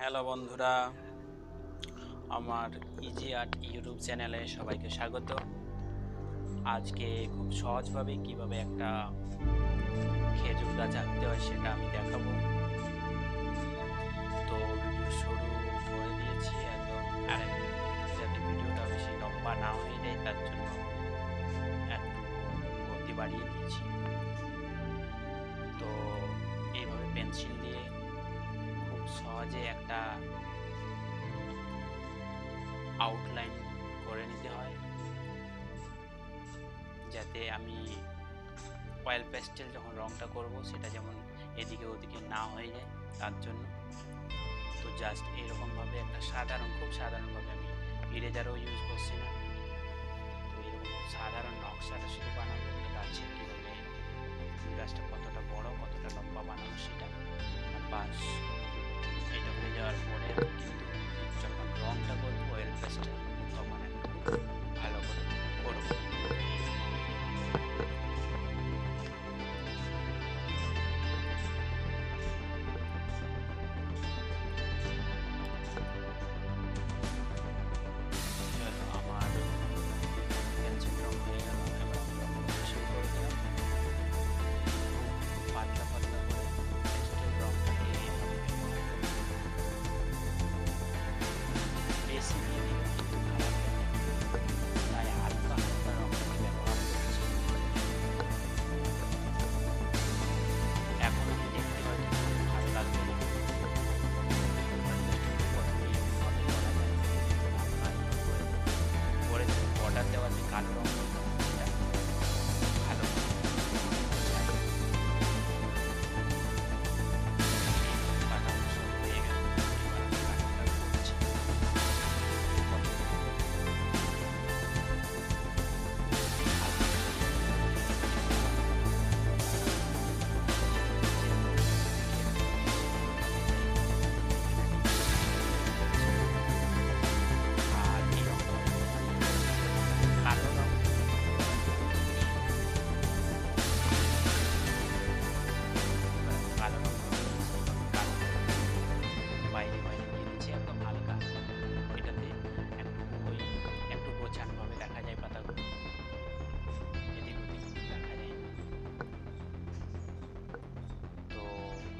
Hello বন্ধুরা, আমার easy art YouTube চ্যানেলে সবাইকে স্বাগত। আজকে খুব সহজভাবে কীভাবে একটা খেজুর গাছ আঁকতে হয় সেটা আমি দেখাবো। তো ভিডিও শুরু করে দিয়েছি একদম যাতে ভিডিওটা বেশি লম্বা না হয়ে যায়, তার জন্য একটু গতি বাড়িয়ে দিয়েছি। তো এইভাবে পেন্সিল দিয়ে সহজে একটা আউটলাইন করে নিতে হয়। যাতে আমি অয়েল পেস্টেল যখন রংটা করব, সেটা যেমন এদিকে ওদিকে না হয়ে যায়, তার জন্য। তো জাস্ট এরকমভাবে একটা সাধারণ, খুব সাধারণভাবে আমি ইরেজারও ইউজ করছি না। তো এরকম সাধারণ নকশাটা শুধু বানাবো।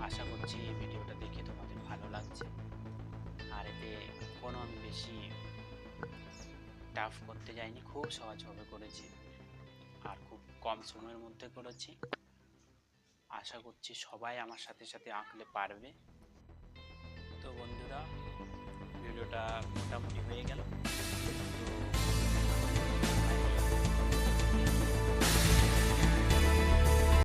আশা করছি এই ভিডিওটা দেখে তোমাদের ভালো লাগছে। আর এতে কোনো আমি বেশি টাফ করতে যাইনি, খুব সহজভাবে করেছি। আর খুব কম সময়ের মধ্যে করেছি। আশা করছি সবাই আমার সাথে সাথে আঁকলে পারবে। তো বন্ধুরা, ভিডিওটা মোটামুটি হয়ে গেল। তো